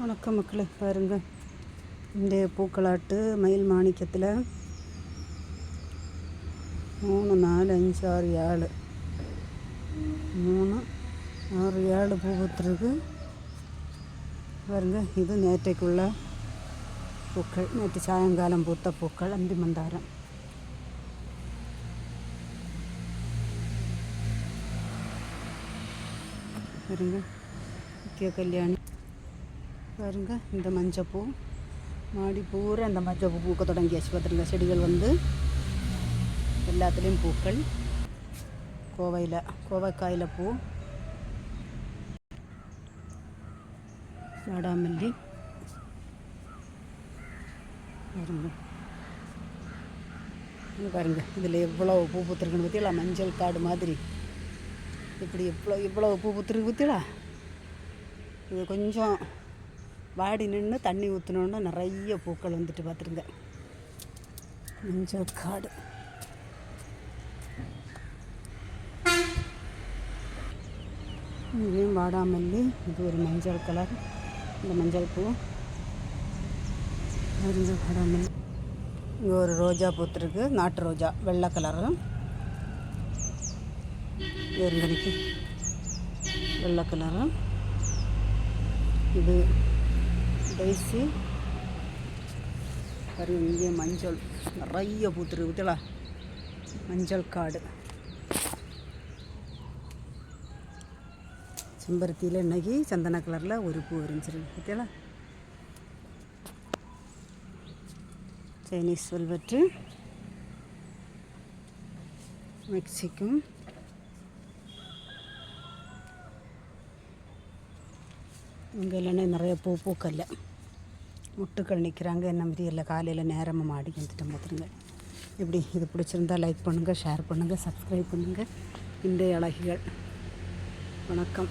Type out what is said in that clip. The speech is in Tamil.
வணக்கம் மக்களே பாருங்கள் இந்த பூக்களாட்டு மயில் மாணிக்கத்தில் மூணு நாலு அஞ்சு ஆறு ஏழு. மூணு ஆறு ஏழு பூ பூத்துருக்கு. பாருங்க இது நேற்றைக்குள்ள பூக்கள் நேற்று சாயங்காலம் பூத்த பூக்கள் அந்தி மந்தாரம். பாருங்க முக்கிய கல்யாணி. பாருங்க இந்த மஞ்சப்பூ. மாடி பூரா இந்த மஞ்சப்பூ பூக்க தொடங்கியாச்சு பார்த்துருங்க செடிகள் வந்து எல்லாத்துலேயும் பூக்கள். கோவையில் கோவைக்காயில் பூ. வாடாமல்லி பாருங்க. பாருங்க இதில் எவ்வளோ பூ பூத்துருக்குன்னு பார்த்தீங்களா மஞ்சள் காடு மாதிரி. இப்படி எவ்வளோ எவ்வளோ பூ பூத்துருக்கு பார்த்தீங்களா இது கொஞ்சம் வாடி நின்று தண்ணி ஊற்றினோன்னு நிறைய பூக்கள் வந்துட்டு பார்த்துருங்க. மஞ்சள் காடு. இங்கேயும் வாடாமல்லி இது ஒரு மஞ்சள் கலர். இந்த மஞ்சள் பூ. மஞ்சள் வாடாமல்லி. இங்கே ஒரு ரோஜா பூத்துருக்கு. நாட்டு ரோஜா வெள்ளை கலரு. வேறுங்கடிக்கு வெள்ளை கலரு. இது பேசி பாருங்க இங்கே மஞ்சள். நிறைய பூத்துருக்குதுல மஞ்சள் காடு. செம்பருத்தியில் இன்னைக்கு சந்தன கலரில் ஒரு பூ விரிஞ்சிருக்கு பார்த்தீங்களா சைனீஸ் வெல்வெட்டு. மெக்சிக்கும் இங்கே இல்லைன்னா நிறைய பூ பூக்கல்ல. முட்டுக்கள் நிற்கிறாங்க. என்ன தெரியல காலையில் நேரமாக மாடி வந்துட்டோம் பார்த்துருங்க இப்படி இது பிடிச்சிருந்தா லைக் பண்ணுங்கள் ஷேர் பண்ணுங்கள் சப்ஸ்கிரைப் பண்ணுங்கள் இன்றைய அழகிகள். வணக்கம்.